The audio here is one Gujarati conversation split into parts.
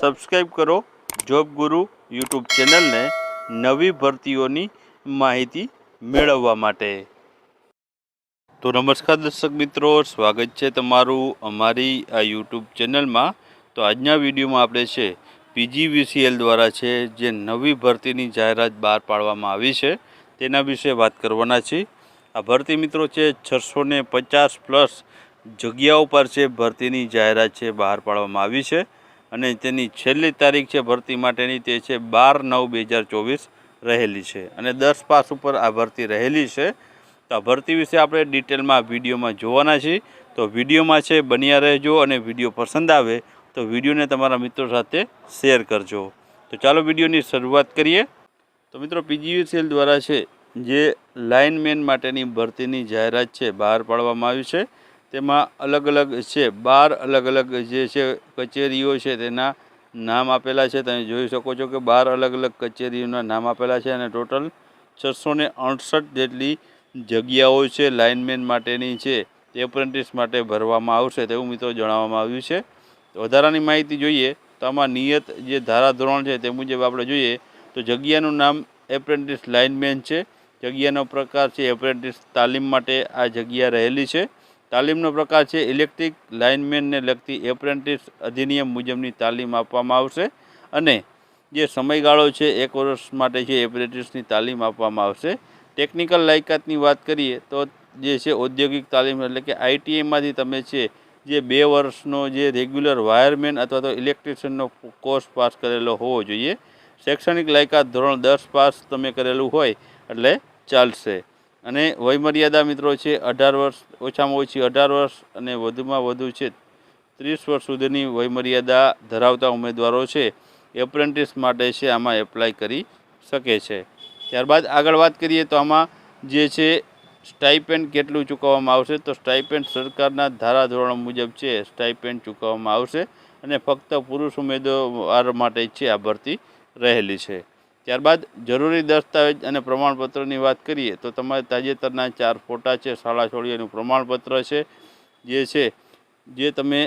સબસ્ક્રાઈબ કરો જોબ ગુરુ યુટ્યુબ ચેનલને નવી ભરતીઓની માહિતી મેળવવા માટે. તો નમસ્કાર દર્શક મિત્રો, સ્વાગત છે તમારું અમારી આ યુટ્યુબ ચેનલમાં તો આજના વિડીયોમાં આપણે છે પીજીવીસીએલ દ્વારા છે જે નવી ભરતીની જાહેરાત બહાર પાડવામાં આવી છે, તેના વિશે વાત કરવાના છીએ. આ ભરતી મિત્રો છે છસો પચાસ પ્લસ જગ્યાઓ પર છે ભરતીની જાહેરાત છે બહાર પાડવામાં આવી છે. અને તેની છેલ્લી તારીખ છે ભરતી માટેની તે છે બાર નવ બે હજાર ચોવીસ રહેલી છે. અને દસ પાસ ઉપર આ ભરતી રહેલી છે. તો આ ભરતી વિશે આપણે ડિટેલમાં વિડીયોમાં જોવાના છીએ. તો વિડીયોમાં છે બન્યા રહેજો અને વીડિયો પસંદ આવે તો વિડીયોને તમારા મિત્રો સાથે શેર કરજો. તો ચાલો વિડીયોની શરૂઆત કરીએ. તો મિત્રો પીજીયુસીએલ દ્વારા છે જે લાઇનમેન માટેની ભરતીની જાહેરાત છે બહાર પાડવામાં આવી છે. તેમાં અલગ અલગ છે, બાર અલગ અલગ જે છે કચેરીઓ છે તેના નામ આપેલા છે. તમે જોઈ શકો છો કે બાર અલગ અલગ કચેરીઓના નામ આપેલા છે અને ટોટલ છસો ને અડસઠ જેટલી જગ્યાઓ છે લાઇનમેન માટેની છે, તે એપ્રેન્ટિસ માટે ભરવામાં આવશે તેવું મિત્રો જણાવવામાં આવ્યું છે. વધારાની માહિતી જોઈએ તો આમાં નિયત જે ધારાધોરણ છે તે મુજબ આપણે જોઈએ તો જગ્યાનું નામ એપ્રેન્ટિસ લાઇનમેન છે. જગ્યાનો પ્રકાર છે એપ્રેન્ટિસ તાલીમ માટે આ જગ્યા રહેલી છે. તાલીમનો પ્રકાર છે ઇલેક્ટ્રિક લાઇનમેનને લગતી એપ્રેન્ટિસ અધિનિયમ મુજબની તાલીમ આપવામાં આવશે અને જે સમયગાળો છે, એક વર્ષ માટે છે એપ્રેન્ટિસની તાલીમ આપવામાં આવશે. ટેકનિકલ લાયકાતની વાત કરીએ તો જે છે, ઔદ્યોગિક તાલીમ એટલે કે આઈટીઆઈમાંથી તમે છે, જે બે વર્ષનો જે રેગ્યુલર વાયરમેન અથવા તો ઇલેક્ટ્રિશિયનનો કોર્સ પાસ કરેલો હોવો જોઈએ. શૈક્ષણિક લાયકાત ધોરણ દસ પાસ તમે કરેલું હોય એટલે ચાલશે. અને વયમર્યાદા મિત્રો છે, અઢાર વર્ષ, ઓછામાં ઓછી અઢાર વર્ષ અને વધુમાં વધુ છે, ત્રીસ વર્ષ સુધીની વયમર્યાદા ધરાવતા ઉમેદવારો છે એપ્રેન્ટિસ માટે છે, આમાં એપ્લાય કરી શકે છે. ત્યારબાદ આગળ વાત કરીએ તો આમાં જે છે સ્ટાઇપેન્ડ કેટલું ચૂકવવામાં આવશે? તો સ્ટાઇપેન્ડ સરકારના ધારાધોરણ મુજબ છે સ્ટાઇપેન્ડ ચૂકવવામાં આવશે અને ફક્ત પુરુષ ઉમેદવાર માટે છે, આ ભરતી રહેલી છે. ત્યારબાદ જરૂરી દસ્તાવેજ અને પ્રમાણપત્રની વાત કરીએ તો તમારે તાજેતરના ચાર ફોટા છે, શાળા છોડીઓનું પ્રમાણપત્ર છે, જે છે, જે તમે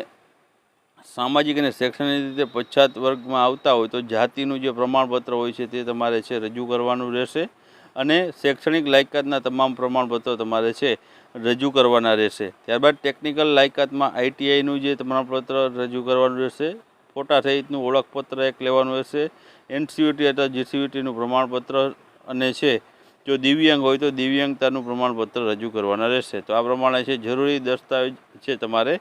સામાજિક અને શૈક્ષણિક રીતે પછાત વર્ગમાં આવતા હોય તો જાતિનું જે પ્રમાણપત્ર હોય છે તે તમારે છે રજૂ કરવાનું રહેશે અને શૈક્ષણિક લાયકાતના તમામ પ્રમાણપત્રો તમારે છે રજૂ કરવાના રહેશે. ત્યારબાદ ટેકનિકલ લાયકાતમાં આઈટીઆઈનું જે પ્રમાણપત્ર રજૂ કરવાનું રહેશે, ફોટા સહિતનું ઓળખપત્ર એક લેવાનું રહેશે એનસીયુટી અથવા જીસીયુટીનું પ્રમાણપત્ર અને છે, જો દિવ્યાંગ હોય તો દિવ્યાંગતાનું પ્રમાણપત્ર રજૂ કરવાના રહેશે. તો આ પ્રમાણે છે, જરૂરી દસ્તાવેજ છે તમારે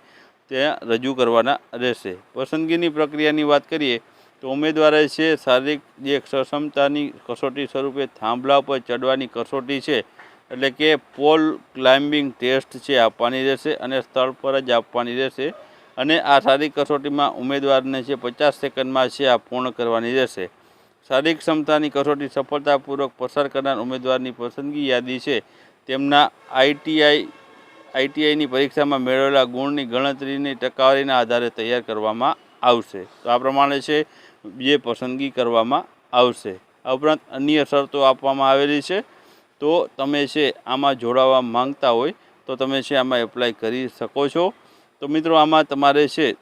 ત્યાં રજૂ કરવાના રહેશે. પસંદગીની પ્રક્રિયાની વાત કરીએ, તો ઉમેદવારે છે, શારીરિક જે સક્ષમતાની કસોટી સ્વરૂપે થાંભલા ઉપર ચડવાની કસોટી છે, એટલે કે પોલ ક્લાઇમ્બિંગ ટેસ્ટ છે આપવાની રહેશે અને સ્થળ પર જ આપવાની રહેશે. અને આ શારીરિક કસોટીમાં ઉમેદવારને છે, પચાસ સેકન્ડમાં છે, આ પૂર્ણ કરવાની રહેશે. શારીરિક ક્ષમતાની કસોટી સફળતાપૂર્વક પસાર કરનાર ઉમેદવારની પસંદગી યાદી છે. તેમના આઈટીઆઈ, આઈટીઆઈની પરીક્ષામાં મેળવેલા ગુણની ગણતરીની ટકાવારીના આધારે તૈયાર કરવામાં આવશે. તો આ પ્રમાણે છે જે પસંદગી કરવામાં આવશે. આ ઉપરાંત અન્ય શરતો આપવામાં આવેલી છે. તો તમે છે, આમાં જોડાવા માંગતા હોય તો તમે છે, આમાં એપ્લાય કરી શકો છો. તો મિત્રો, આમાં તમારે છે,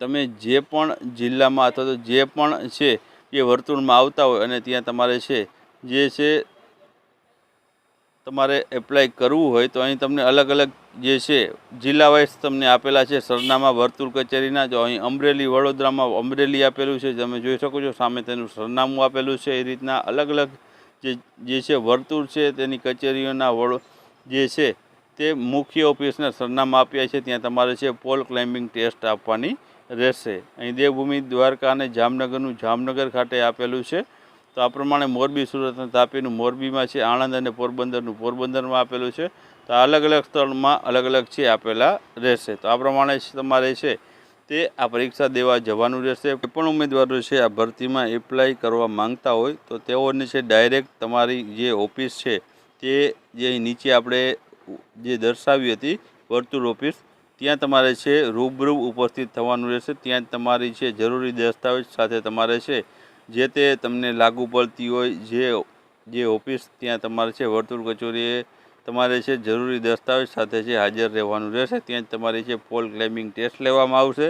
તમે જે પણ જિલ્લામાં અથવા તો જે પણ છે એ વર્તુળમાં આવતા હોય અને ત્યાં તમારે છે, જે છે તમારે એપ્લાય કરવું હોય તો અહીં તમને અલગ અલગ જે છે, જિલ્લા વાઇઝ તમને આપેલા છે, સરનામા વર્તુળ કચેરીના, જો અહીં અમરેલી, વડોદરામાં અમરેલી આપેલું છે, તમે જોઈ શકો છો, સામે તેનું સરનામું આપેલું છે, એ રીતના અલગ અલગ જે જે છે વર્તુળ છે, તેની કચેરીઓના વડો જે છે, તે મુખ્ય ઓફિસના સરનામા આપ્યા છે, ત્યાં તમારે છે, પોલ ક્લાઇમ્બિંગ ટેસ્ટ આપવાની રહેશે. અહીં દેવભૂમિ દ્વારકા અને જામનગરનું જામનગર ખાતે આપેલું છે. તો આ પ્રમાણે મોરબી, સુરત અને તાપીનું મોરબીમાં છે, આણંદ અને પોરબંદરનું પોરબંદરમાં આપેલું છે. તો અલગ અલગ સ્થળમાં અલગ અલગ છે, આપેલા રહેશે. તો આ પ્રમાણે તમારે છે તે આ પરીક્ષા દેવા જવાનું રહેશે. કોઈ પણ ઉમેદવારો છે આ ભરતીમાં એપ્લાય કરવા માંગતા હોય તો તેઓને છે ડાયરેક્ટ તમારી જે ઓફિસ છે તે જે નીચે આપણે જે દર્શાવી હતી વર્તુળ ઓફિસ ત્યાં તમારે છે, રૂબરૂ ઉપસ્થિત થવાનું રહેશે. ત્યાં તમારી છે જરૂરી દસ્તાવેજ સાથે તમારે છે, જે તે તમને લાગુ પડતી હોય, જે જે ઓફિસ ત્યાં તમારે છે, વર્તુળ કચેરીએ તમારે છે, જરૂરી દસ્તાવેજ સાથે છે હાજર રહેવાનું રહેશે. ત્યાં જ તમારી છે પોલ ક્લાઇમ્બિંગ ટેસ્ટ લેવામાં આવશે.